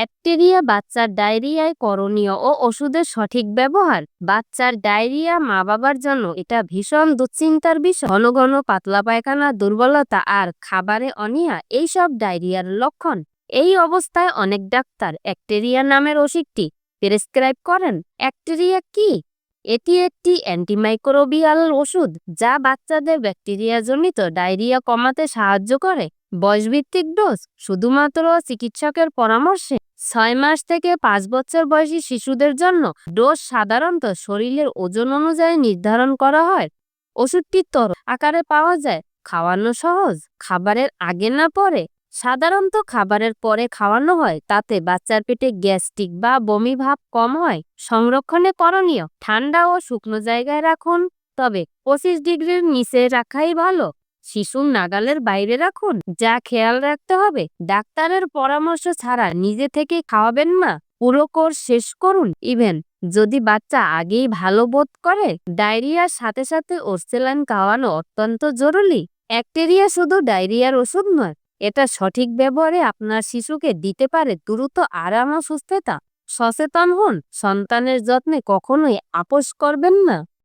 Bacteria, বাচ্চার ডায়রিয়ায় করণীয় ও ওষুধের সঠিক ব্যবহার। বাচ্চার ডায়রিয়া মা বাবার জন্য এটা ভীষণ দুশ্চিন্তার বিষয়। ঘন ঘন পাতলা পায়খানা, দুর্বলতা আর খাবারে অনীহা, এইসব ডায়রিয়ার লক্ষণ। এই অবস্থায় অনেক ডাক্তার অ্যাক্টেরিয়া নামের ওষুধটি প্রেসক্রাইব করেন। অ্যাক্টেরিয়া কি? এটি একটি অ্যান্টিমাইক্রোবিয়াল ওষুধ যা বাচ্চাদের ব্যাকটেরিয়াজনিত ডায়রিয়া কমাতে সাহায্য করে। বয়সভিত্তিক ডোজ শুধুমাত্র চিকিৎসকের পরামর্শে ছয় মাস থেকে পাঁচ বছর বয়সী শিশুদের জন্য ডোজ সাধারণত শরীরের ওজন অনুযায়ী নির্ধারণ করা হয়। ওষুধটি তর আকারে পাওয়া যায়, খাওয়ানো সহজ, খাবারের আগে না পরে। সাধারণত খাবারের পরে খাওয়ানো হয়, তাতে বাচ্চার পেটে গ্যাস্ট্রিক বা বমি ভাব কম হয়। সংরক্ষণে করণীয়, ঠান্ডা ও শুকনো জায়গায় রাখুন, তবে পঁচিশ ডিগ্রির নিচে রাখাই ভালো। শিশুর নাগালের বাইরে রাখুন। যা খেয়াল রাখতে হবে, ডাক্তারের পরামর্শ ছাড়া নিজে থেকে খাওয়াবেন না। পুরো কোর্স শেষ করুন। ইভেন, যদি বাচ্চা আগেই ভালো বোধ করে, ডায়রিয়ার সাথে সাথে ওরসেলান খাওয়ানো অত্যন্ত জরুরি। ব্যাকটেরিয়া শুধু ডায়রিয়ার ওষুধ নয়, এটা সঠিক ব্যবহারে আপনার শিশুকে দিতে পারে দ্রুত আরাম ও সুস্থতা। সচেতন হন, সন্তানের যত্নে কখনোই আপোষ করবেন না।